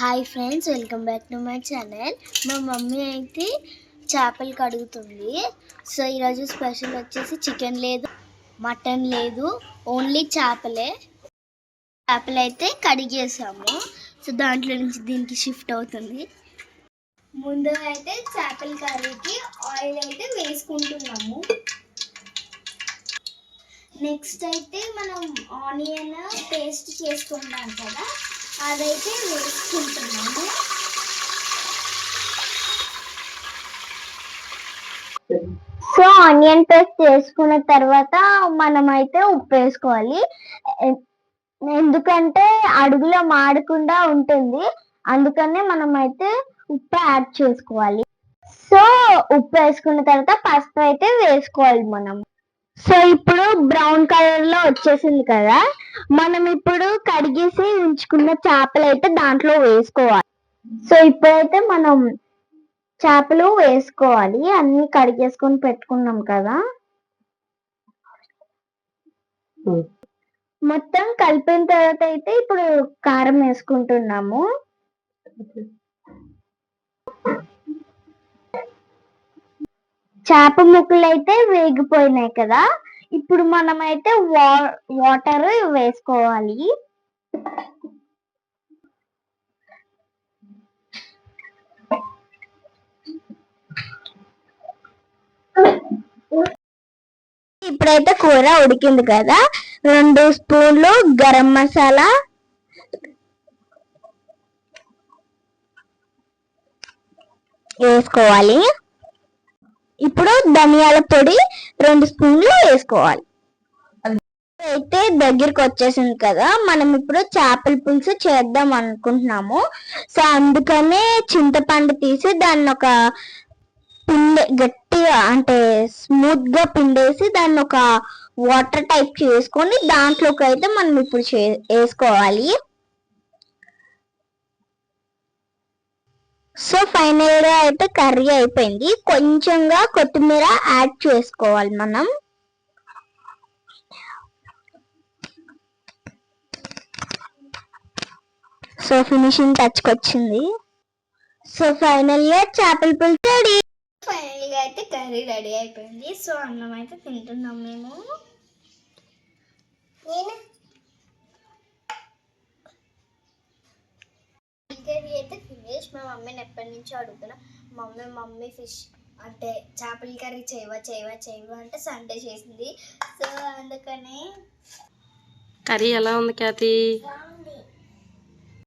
Hi friends welcome back to my channel. మా mummy అయితే చేపలు కడుగుతుంది. సో ఈరోజు స్పెషల్ వచ్చేసి చికెన్ లేదు మటన్ లేదు ఓన్లీ చేపలే. చేపలు అయితే కడిగేసాము. సో దాంట్లో నుంచి దీనికి షిఫ్ట్ అవుతుంది. ముందుగా అయితే చేపల కర్రీకి ఆయిల్ అయితే వేసుకుంటున్నాము. నెక్స్ట్ అయితే మనం ఆనియన్ పేస్ట్ చేసుకుంటాం కదా అదైతే వేసుకుంటున్నాము. సో ఆనియన్ పేస్ట్ చేసుకున్న తర్వాత మనం అయితే ఉప్పు వేసుకోవాలి. ఎందుకంటే అడుగులో మాడకుండా ఉంటుంది. అందుకనే మనం అయితే ఉప్పు యాడ్ చేసుకోవాలి. సో ఉప్పు వేసుకున్న తర్వాత పసుపు అయితే వేసుకోవాలి మనం. సో ఇప్పుడు బ్రౌన్ కలర్లో వచ్చేసింది కదా. మనం ఇప్పుడు కడిగేసి ఉంచుకున్న చేపలు అయితే దాంట్లో వేసుకోవాలి. సో ఇప్పుడైతే మనం చేపలు వేసుకోవాలి. అన్ని కడిగేసుకొని పెట్టుకున్నాం కదా. మొత్తం కలిపిన తర్వాత అయితే ఇప్పుడు కారం వేసుకుంటున్నాము. చేప ముక్కలు అయితే వేగిపోయినాయి కదా. ఇప్పుడు మనమైతే వా వాటర్ వేసుకోవాలి. ఇప్పుడైతే కూర ఉడికింది కదా. రెండు స్పూన్లు గరం మసాలా. వేసుకోవాలి. స్పూన్లు ధనియాల పొడి రెండు స్పూన్లు వేసుకోవాలి. అయితే దగ్గరికి వచ్చేసింది కదా మనం ఇప్పుడు చేపల పులుసు చేద్దాం అనుకుంటున్నాము. సో అందుకనే చింతపండు తీసి దాన్ని ఒక పిండి గట్టిగా అంటే స్మూత్గా పిండేసి దాన్ని ఒక వాటర్ టైప్ చేసుకొని దాంట్లోకి అయితే మనం ఇప్పుడు చే- వేసుకోవాలి. సో ఫైనల్గా అయితే కర్రీ అయిపోయింది. కొంచెంగా కొత్తిమీర యాడ్ చేసుకోవాలి మనం. సో ఫినిషింగ్ టచ్ వచ్చింది. సో ఫైనల్గా చేపల పులుసు రెడీ ఫైనల్గా అయితే కర్రీ రెడీ అయిపోయింది. సో అన్నం అయితే తింటున్నాం మేము. నేను కర్రీ చేసి మా మమ్మీని ఎప్పటి నుంచో అడుగుతున్నా మమ్మీ మమ్మీ ఫిష్ అంటే చేపల కర్రీ చేయవా చేయవా చేయవా? అంటే సండే చేసింది. సో అందుకని కర్రీ ఎలా ఉంది ఖ్యాతి?